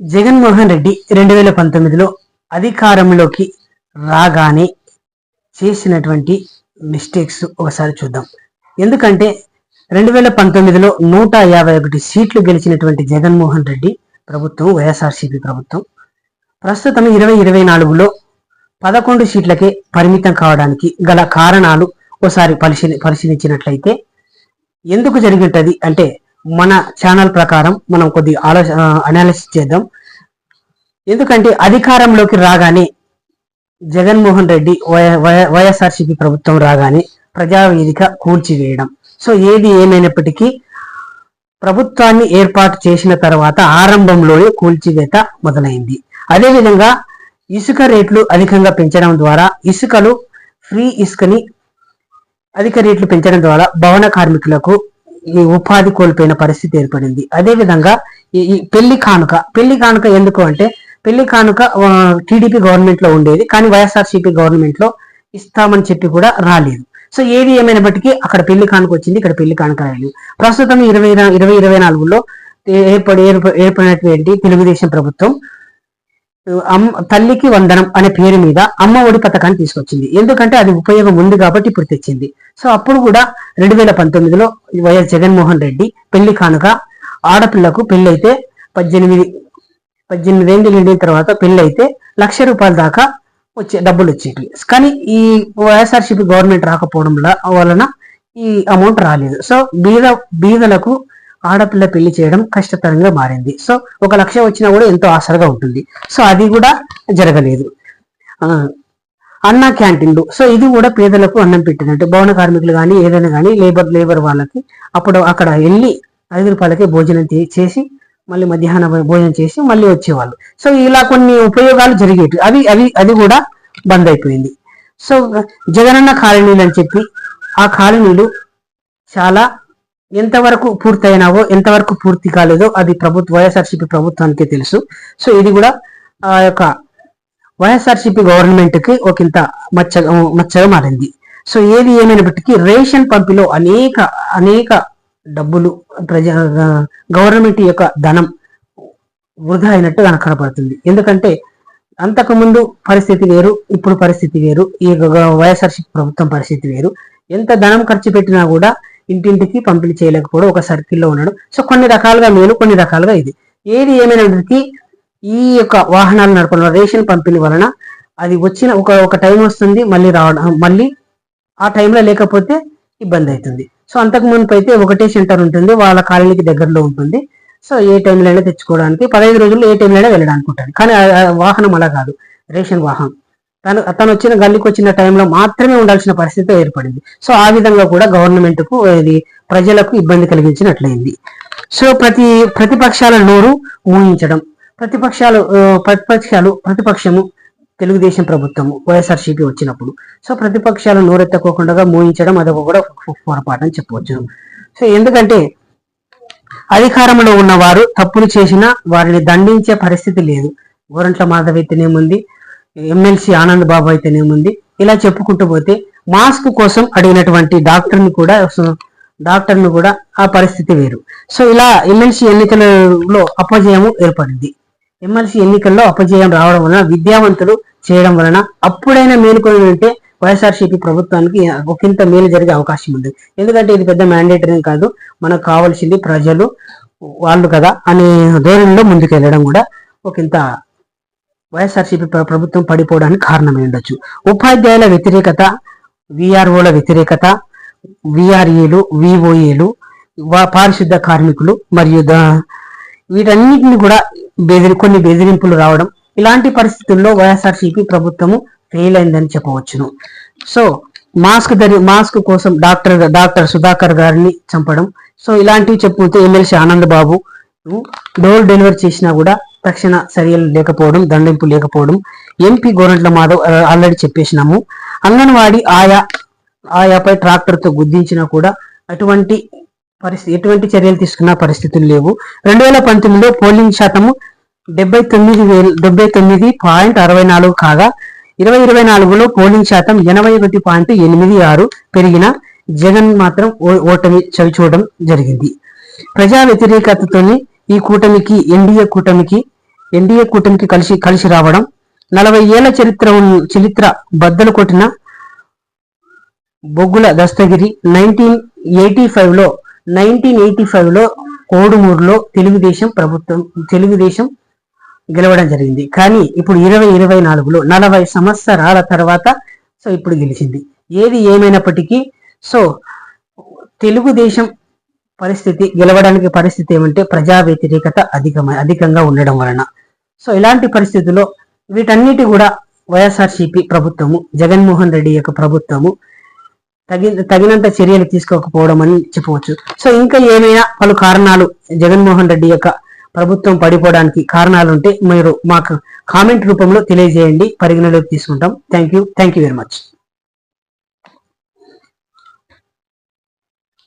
జగన్మోహన్ రెడ్డి రెండు వేల పంతొమ్మిదిలో అధికారంలోకి రాగానే చేసినటువంటి మిస్టేక్స్ ఒకసారి చూద్దాం. ఎందుకంటే రెండు వేల పంతొమ్మిదిలో నూట యాభై ఒకటి సీట్లు గెలిచినటువంటి జగన్మోహన్ రెడ్డి ప్రభుత్వం వైఎస్ఆర్సీపీ ప్రభుత్వం ప్రస్తుతం ఇరవై ఇరవై నాలుగులో పదకొండు సీట్లకే పరిమితం కావడానికి గల కారణాలు ఒకసారి పరిశీలి పరిశీలించినట్లయితే ఎందుకు జరిగింటది అంటే మన ఛానల్ ప్రకారం మనం కొద్ది ఆలోచన అనాలిసిస్ చేద్దాం. ఎందుకంటే అధికారంలోకి రాగానే జగన్మోహన్ రెడ్డి వైఎస్ఆర్సీపీ ప్రభుత్వం రాగానే ప్రజావేదిక కూల్చివేయడం. సో ఏది ఏమైనప్పటికీ ప్రభుత్వాన్ని ఏర్పాటు చేసిన తర్వాత ఆరంభంలోనే కూల్చివేత మొదలైంది. అదేవిధంగా ఇసుక రేట్లు అధికంగా పెంచడం ద్వారా ఇసుకలు ఫ్రీ ఇసుకని అధిక రేట్లు పెంచడం ద్వారా భవన కార్మికులకు ఈ ఉపాధి కోల్పోయిన పరిస్థితి ఏర్పడింది. అదే విధంగా ఈ పెళ్ళి కానుక పెళ్ళి కానుక ఎందుకు అంటే పెళ్ళి కానుక టీడీపీ గవర్నమెంట్లో ఉండేది కానీ వైఎస్ఆర్సీపీ గవర్నమెంట్లో ఇస్తామని చెప్పి కూడా రాలేదు. సో ఏది ఏమైనప్పటికీ అక్కడ పెళ్ళి కానుక వచ్చింది ఇక్కడ పెళ్ళి కానుక రాలేదు. ప్రస్తుతం ఇరవై ఇరవై ఇరవై నాలుగులో ఏర్పడి ఏర్పడినటువంటి తెలుగుదేశం ప్రభుత్వం తల్లికి వందనం అనే పేరు మీద అమ్మ ఒడి పథకాన్ని తీసుకొచ్చింది. ఎందుకంటే అది ఉపయోగం ఉంది కాబట్టి ఇప్పుడు తెచ్చింది. సో అప్పుడు కూడా రెండు వేల పంతొమ్మిదిలో వైఎస్ జగన్మోహన్ రెడ్డి పెళ్ళి కానుక ఆడపిల్లకు పెళ్ళైతే పద్దెనిమిది పద్దెనిమిది ఏళ్ళు నిండిన తర్వాత పెళ్ళి అయితే లక్ష రూపాయల దాకా వచ్చే డబ్బులు వచ్చేవి కానీ ఈ వైఎస్ఆర్సీపీ గవర్నమెంట్ రాకపోవడం వలన ఈ అమౌంట్ రాలేదు. సో బీద బీదలకు ఆడపిల్ల పెళ్ళి చేయడం కష్టతరంగా మారింది. సో ఒక లక్ష వచ్చినా కూడా ఎంతో ఆసరగా ఉంటుంది. సో అది కూడా జరగలేదు. అన్న క్యాంటీన్లు. సో ఇది కూడా పేదలకు అన్నం పెట్టినట్టు. భవన కార్మికులు కానీ ఏదైనా కానీ లేబర్ లేబర్ వాళ్ళకి అప్పుడు అక్కడ వెళ్ళి ఐదు రూపాయలకే భోజనం చేసి మళ్ళీ మధ్యాహ్నం భోజనం చేసి మళ్ళీ వచ్చేవాళ్ళు. సో ఇలా కొన్ని ఉపయోగాలు జరిగేవి అవి అవి అది కూడా బంద్ అయిపోయింది. సో జగనన్న కాలనీలు అని చెప్పి ఆ కాలనీలు చాలా ఎంతవరకు పూర్తయినావో ఎంతవరకు పూర్తి కాలేదో అది ప్రభుత్వ వైఎస్ఆర్సీపీ ప్రభుత్వానికి తెలుసు. సో ఇది కూడా ఆ యొక్క వైఎస్ఆర్సీపీ గవర్నమెంట్కి ఒక ఇంత మచ్చగా మచ్చగా మారింది. సో ఏది ఏమైనప్పటికీ రేషన్ పంపిలో అనేక అనేక డబ్బులు ప్రజా గవర్నమెంట్ యొక్క ధనం వృధా అయినట్టు నాకు కనపడుతుంది. ఎందుకంటే అంతకుముందు పరిస్థితి వేరు ఇప్పుడు పరిస్థితి వేరు. ఈ వైఎస్ఆర్సీపీ ప్రభుత్వం పరిస్థితి వేరు. ఎంత ధనం ఖర్చు పెట్టినా కూడా ఇంటింటికి పంపిణీ చేయలేకపోవడం ఒక సర్కిల్లో ఉండడం. సో కొన్ని రకాలుగా మేలు కొన్ని రకాలుగా ఇది. ఏది ఏమైనప్పటికీ ఈ యొక్క వాహనాలు నడపడం రేషన్ పంపిణీ వలన అది వచ్చిన ఒక ఒక టైం వస్తుంది మళ్ళీ రావడం మళ్ళీ ఆ టైంలో లేకపోతే ఇబ్బంది అవుతుంది. సో అంతకు మునుపు అయితే ఒకటే సెంటర్ ఉంటుంది వాళ్ళ కాలనీకి దగ్గరలో ఉంటుంది. సో ఏ టైంలో అయినా తెచ్చుకోవడానికి పదహైదు రోజుల్లో ఏ టైంలో అయినా వెళ్ళడానికి ఉంటుంది. కానీ వాహనం అలా కాదు. రేషన్ వాహనం. తను తను వచ్చిన గల్లీకి వచ్చిన టైంలో మాత్రమే ఉండాల్సిన పరిస్థితి ఏర్పడింది. సో ఆ విధంగా కూడా గవర్నమెంట్కు ఇది ప్రజలకు ఇబ్బంది కలిగించినట్లయింది. సో ప్రతి ప్రతిపక్షాల నోరు ఊహించడం ప్రతిపక్షాలు ప్రతిపక్షాలు ప్రతిపక్షము తెలుగుదేశం ప్రభుత్వము వైఎస్ఆర్సీపీ వచ్చినప్పుడు. సో ప్రతిపక్షాలు నోరెత్తకోకుండా మోయించడం అదొక కూడా పొరపాటు అని చెప్పవచ్చు. సో ఎందుకంటే అధికారంలో ఉన్నవారు తప్పులు చేసినా వారిని దండించే పరిస్థితి లేదు. గోరంట్ల మాధవ్ ఎమ్మెల్సీ ఆనంద్ బాబు అయితేనేముంది? ఇలా చెప్పుకుంటూ పోతే మాస్క్ కోసం అడిగినటువంటి డాక్టర్ని కూడా డాక్టర్ని కూడా ఆ పరిస్థితి వేరు. సో ఇలా ఎమ్మెల్సీ ఎన్నికలలో అపజయం ఏర్పడింది. ఎమ్మెల్సీ ఎన్నికల్లో అపజయం రావడం వలన విద్యావంతులు చేయడం వలన అప్పుడైనా మేలుకొని ఉంటే వైఎస్ఆర్సీపీ ప్రభుత్వానికి ఒకంత మేలు జరిగే అవకాశం ఉంది. ఎందుకంటే ఇది పెద్ద మ్యాండేటరీ కాదు. మనకు కావాల్సింది ప్రజలు వాళ్ళు కదా అనే ధోరణిలో ముందుకు వెళ్ళడం కూడా ఒకంత వైఎస్ఆర్సీపీ ప్రభుత్వం పడిపోవడానికి కారణమై ఉండొచ్చు. ఉపాధ్యాయుల వ్యతిరేకత విఆర్ఓల వ్యతిరేకత విఆర్ఏలు విఓఏలు పారిశుద్ధ కార్మికులు మరియు వీటన్నిటిని కూడా బెదిరి కొన్ని బెదిరింపులు రావడం ఇలాంటి పరిస్థితుల్లో వైఎస్ఆర్సీపీ ప్రభుత్వము ఫెయిల్ అయిందని చెప్పవచ్చును. సో మాస్క్ ధరి మాస్క్ కోసం డాక్టర్ డాక్టర్ సుధాకర్ గారిని చంపడం. సో ఇలాంటివి చెప్పుతూ MLC Anand Babu door delivery చేసినా కూడా తక్షణ చర్యలు లేకపోవడం దండింపు లేకపోవడం ఎంపీ గోరంట్ల మాధవ్ ఆల్రెడీ చెప్పేసినాము. అంగన్వాడీ ఆయా ఆయాపై ట్రాక్టర్తో గుద్దించినా కూడా అటువంటి పరిస్థితి ఎటువంటి చర్యలు తీసుకున్న పరిస్థితులు లేవు. రెండు వేల పంతొమ్మిదిలో పోలింగ్ శాతము డెబ్బై తొమ్మిది వేలు డెబ్బై తొమ్మిది పాయింట్ అరవై నాలుగు కాగా ఇరవై ఇరవై నాలుగులో పోలింగ్ శాతం ఎనభై ఒకటి పాయింట్ ఎనిమిది ఆరు పెరిగిన జగన్ మాత్రం ఓటమి చవి చూడడం జరిగింది. ప్రజా వ్యతిరేకతతోని ఈ కూటమికి ఎన్డీఏ కూటమికి ఎన్డీఏ కూటమికి కలిసి కలిసి రావడం నలభై ఏళ్ళ చరిత్ర చరిత్ర బద్దలు కొట్టిన బొగ్గుల దస్తగిరి నైన్టీన్ ఎయిటీ ఫైవ్లో నైన్టీన్ ఎయిటీ ఫైవ్లో కోడుమూరులో తెలుగుదేశం ప్రభుత్వం తెలుగుదేశం గెలవడం జరిగింది. కానీ ఇప్పుడు ఇరవై ఇరవై నాలుగులో నలభై సంవత్సరాల తర్వాత సో ఇప్పుడు గెలిచింది. ఏది ఏమైనప్పటికీ సో తెలుగుదేశం పరిస్థితి గెలవడానికి పరిస్థితి ఏమంటే ప్రజా వ్యతిరేకత అధికమై అధికంగా ఉండడం వలన. సో ఇలాంటి పరిస్థితుల్లో వీటన్నిటి కూడా వైఎస్ఆర్సీపీ ప్రభుత్వము జగన్మోహన్ రెడ్డి యొక్క ప్రభుత్వము తగిన తగినంత చర్యలు తీసుకోకపోవడం అని చెప్పవచ్చు. సో ఇంకా ఏమైనా పలు కారణాలు జగన్మోహన్ రెడ్డి యొక్క ప్రభుత్వం పడిపోవడానికి కారణాలు ఉంటే మీరు మాకు కామెంట్ రూపంలో తెలియజేయండి పరిగణలోకి తీసుకుంటాం. Thank you thank you very much